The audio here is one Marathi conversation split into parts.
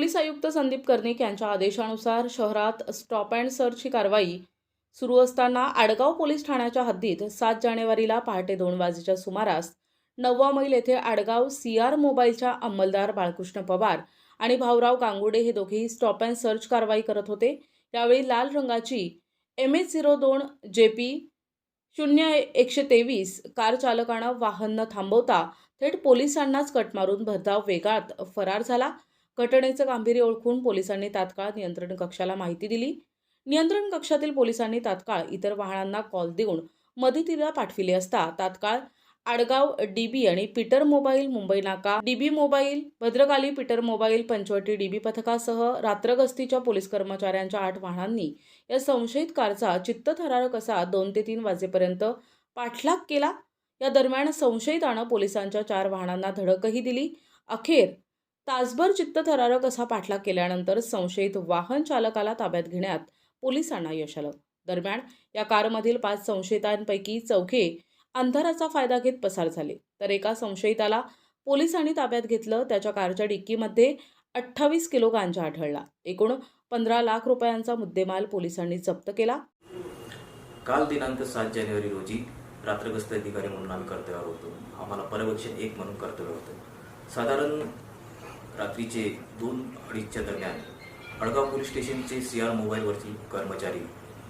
पोलीस आयुक्त संदीप कर्णिक यांच्या आदेशानुसार शहरात स्टॉप अँड सर्चची कारवाई सुरू असताना आडगाव पोलीस ठाण्याच्या हद्दीत सात जानेवारीला पहाटे दोन वाजेच्या सुमारास नववा मैल येथे आडगाव सी आर मोबाईलच्या अंमलदार बाळकृष्ण पवार आणि भाऊराव गांगुडे हे दोघेही स्टॉप अँड सर्च कारवाई करत होते. यावेळी लाल रंगाची एम एच झिरो दोन जे पी शून्य एकशे तेवीस कार चालकानं वाहन न थांबवता थेट पोलिसांनाच कट मारून भरधाव वेगात फरार झाला. घटनेचं गांभीर्य ओळखून पोलिसांनी तात्काळ नियंत्रण कक्षाला माहिती दिली. नियंत्रण कक्षातील पोलिसांनी तात्काळ इतर वाहनांना कॉल देऊन मदतीला पाठविले असता तात्काळ आडगाव डीबी आणि पीटर मोबाईल मुंबई नाका DB mobile Bhadrakali Peter mobile Panchavati DB पथकासह रात्रगस्तीच्या पोलीस कर्मचाऱ्यांच्या आठ वाहनांनी या संशयित कारचा चित्तथरारक असा दोन ते तीन वाजेपर्यंत पाठलाग केला? या दरम्यान संशयितानं पोलिसांच्या चार वाहनांना धडकही दिली. अखेर तासभर चित्तथरारक असा पाठलाग केल्यानंतर संशयित वाहन चालकाला ताब्यात घेण्यात पोलिसांना यश आलं. दरम्यान या कारमधील पाच संशयितांपैकी चौघे अंधाराचा फायदा घेत पसार झाले. तर एका संशयिताला पोलिसांनी ताब्यात घेतलं त्याच्या कारच्या डिक्कीमध्ये अठ्ठावीस किलो गांजा आढळला. एकूण पंधरा लाख रुपयांचा मुद्देमाल पोलिसांनी जप्त केला. काल दिनांक सात जानेवारी रोजी रात्रग्रस्त अधिकारी म्हणून आम्ही कर्तव्यावर होतो. आम्हाला पर्यवेक्षण एक म्हणून कर्तव्य होतं. साधारण रात्रीचे दोन अडीचच्या दरम्यान अडगाव पोलीस स्टेशनचे सी आर मोबाईलवरची कर्मचारी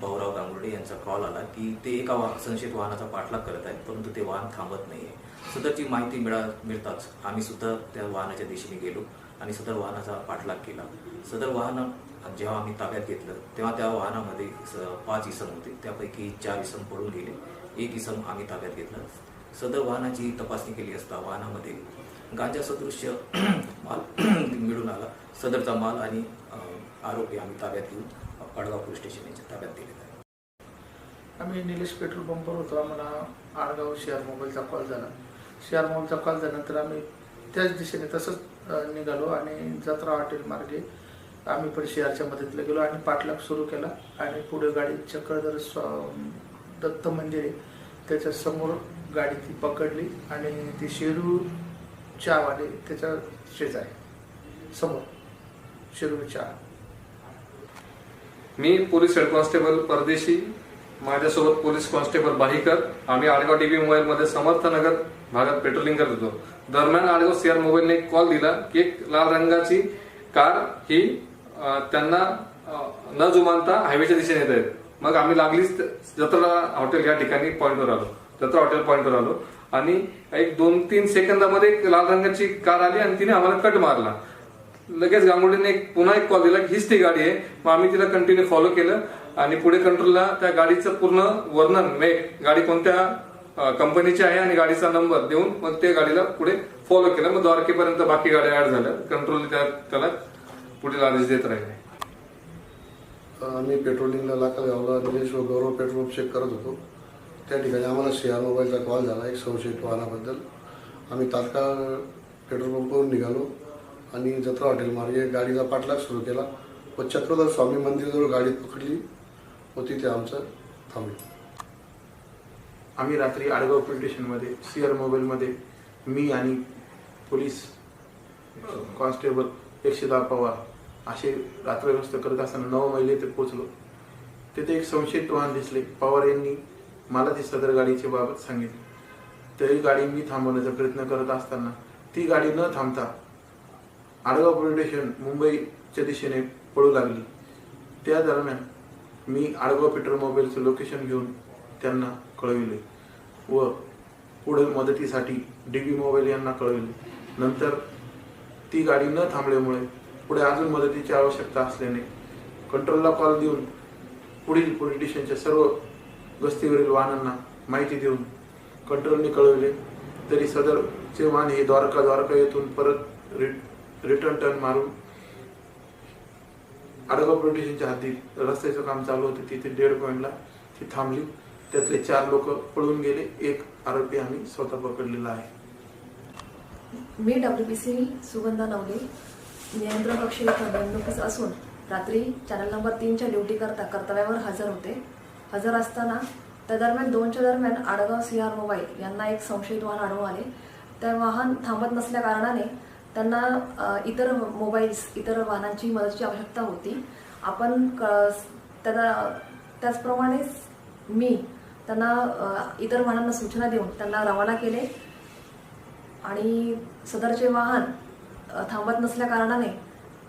भाऊराव गांगुर्डे यांचा कॉल आला की ते एका वा संशयित वाहनाचा पाठलाग करत आहेत परंतु ते वाहन थांबत नाही आहे सदरची माहिती मिळा मिळताच आम्ही सुद्धा त्या वाहनाच्या दिशेने गेलो आणि सदर वाहनाचा पाठलाग केला. सदर वाहन जेव्हा आम्ही ताब्यात घेतलं तेव्हा त्या वाहनामध्ये स- पाच इसम होते. त्यापैकी चार इसम पळून गेले. एक इसम आम्ही ताब्यात घेतला. सदर वाहनाची तपासणी केली असता वाहनामध्ये गांजा सदृश्य माल मिळून आला. सदरचा माल आणि आरोपी आम्ही ताब्यात घेऊन आडगाव पोलीस स्टेशन यांच्या ताब्यात दिलेला आहे. आम्ही निलेश पेट्रोल पंपवर होतो. आम्हाला आडगाव शेअर मोबाईलचा कॉल झाला. शेअर मोबाईलचा कॉल झाल्यानंतर आम्ही त्याच दिशेने तसंच निघालो आणि जत्रा हॉटेल मार्गे आम्ही पण शेअरच्या मदतीला गेलो आणि पाठलाग सुरू केला आणि पुढे गाडी चक्रधर स्व- दत्त मंदिर आहे. गाडी ती पकडली आणि ती शेरू चहावाले त्याच्या शेजारी समोर. शेरू चहा मी पोलीस हेड कॉन्स्टेबल परदेशी माझ्यासोबत पोलीस कॉन्स्टेबल बाहीकर आम्ही आडगाव टीव्ही मोबाईलमध्ये समर्थनगर भागात पेट्रोलिंग करत होतो. दरम्यान आडगाव सीआर मोबाईलने एक कॉल दिला की एक लाल रंगाची कार ही त्यांना न जुमानता हायवेच्या दिशेने येत आहेत मग आम्ही लागलीच जत्रा हॉटेल या ठिकाणी पॉईंटवर आलो. जत्रा हॉटेल पॉईंटवर आलो. आणि एक दोन तीन सेकंदामध्ये एक लाल रंगाची कार आली आणि तिने आम्हाला कट मारला. लगेच गांगुर्डीने एक पुन्हा एक कॉल दिला की हीच ती गाडी आहे. मग आम्ही तिला कंटिन्यू फॉलो केलं आणि पुढे कंट्रोलला त्या गाडीचं पूर्ण वर्णन म्हणजे मेक गाडी कोणत्या कंपनीची आहे आणि गाडीचा नंबर देऊन मग त्या गाडीला पुढे फॉलो केलं. मग द्वारकेपर्यंत बाकी गाड्या ऍड झाल्या. कंट्रोल त्याला पुढील आदेश देत राहिले. आम्ही पेट्रोलिंगला लाखा गावला निलेश व गौरव पेट्रोल चेक करत होतो. त्या ठिकाणी आम्हाला शेअर मोबाईलचा कॉल झाला एक संशयित वाहनाबद्दल आम्ही तात्काळ पेट्रोल पंपवरून निघालो आणि जत्रा हॉटेल मार्गे गाडीचा पाठलाग सुरू केला. व चक्रधर स्वामी मंदिरजवळ गाडी पकडली व तिथे आमचं थांबलं. आम्ही रात्री आडगाव पोलीस स्टेशनमध्ये सी आर मोबाईलमध्ये मी आणि पोलीस कॉन्स्टेबल एकशे दहा पवार असे रात्रग्रस्त करत असताना नऊ महिले ते पोचलो तिथे एक संशयित वाहन दिसले. पवार यांनी मला ती सदर गाडीची बाबत सांगितली. तरी गाडी मी थांबवण्याचा प्रयत्न करत असताना ती गाडी न थांबता आडगाव पोलीस स्टेशन मुंबईच्या दिशेने पळू लागली. त्या दरम्यान मी आडगाव पेट्रोल मोबाईलचं लोकेशन घेऊन त्यांना कळविले व पुढील मदतीसाठी डी बी मोबाईल यांना कळविले. नंतर ती गाडी न थांबल्यामुळे पुढे अजून मदतीची आवश्यकता असल्याने कंट्रोलला कॉल देऊन पुढील पोलीस स्टेशनच्या सर्व गस्तीवरील वाहनांना माहिती देऊन कंट्रोलने कळवले. तरी सदरचे वाहन हे द्वारका द्वारका येथून परत रिट रिटर्न टर्न मारून आडगाव पोलीस स्टेशनच्या हद्दीत रस्त्याचं काम चालू होतं. तिथे डेड पॉईंटला ती थांबली. त्यातले चार लोक पळून गेले. एक आरोपी आम्ही स्वतः पकडलेला आहे. मी W P C Sugandha Navale. नियंत्रण कक्ष इथं असून रात्री चॅनल नंबर तीनच्या ड्युटी करता कर्तव्यावर हजर होते. हजर असताना त्या दरम्यान दोनच्या दरम्यान आडगाव सी आर मोबाईल यांना एक संशयित वाहन आढळून आले. ते वाहन थांबत नसल्या कारणाने त्यांना इतर मोबाईल्स इतर वाहनांची मदतीची आवश्यकता होती. आपण क- त्याला त्याचप्रमाणेच मी त्यांना इतर वाहनांना सूचना देऊन त्यांना रवाना केले. आणि सदरचे वाहन थांबत नसल्या कारणाने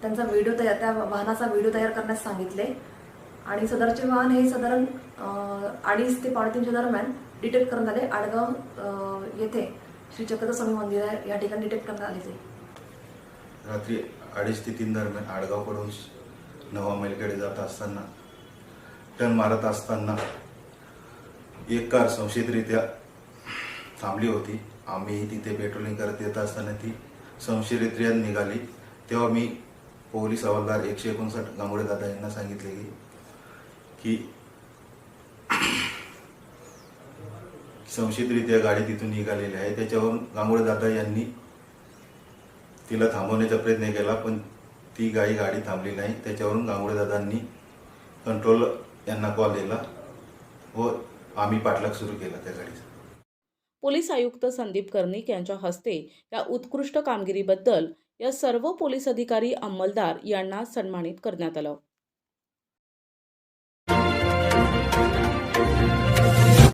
त्यांचा व्हिडिओ तयार त्या वाहनाचा व्हिडिओ तयार करण्यास सांगितले. आणि सदरचे वाहन हे साधारण अडीच ते पावणेतीनच्या दरम्यान डिटेक्ट करण्यात आले. आडगाव येथे श्री चक्रस्वामी मंदिर आहे. या ठिकाणी डिटेक्ट करण्यात आले ते. रात्री अडीच ते तीन दरम्यान आडगावकडून नवा मैलकडे जात असताना टर्न मारत असताना एक कार संशयितरित्या थांबली होती. आम्ही तिथे पेट्रोलिंग करत येत असताना ती संशयितरित्या निघाली. तेव्हा मी पोलीस हवालदार एकशे एकोणसाठ गांगोडे दादा यांना सांगितले की की संशयितरित्या गाडी तिथून निघालेली आहे. त्याच्यावरून गांगुळे दादा यांनी तिला थांबवण्याचा प्रयत्न केला पण ती गाडी गाडी थांबली नाही. त्याच्यावरून गांगुळे दादांनी कंट्रोल यांना कॉल दिला व आम्ही पाठलाग सुरू केला त्या गाडीचा. पोलीस आयुक्त संदीप कर्णिक यांच्या हस्ते या उत्कृष्ट कामगिरीबद्दल या सर्व पोलीस अधिकारी अंमलदार यांना सन्मानित करण्यात आलं.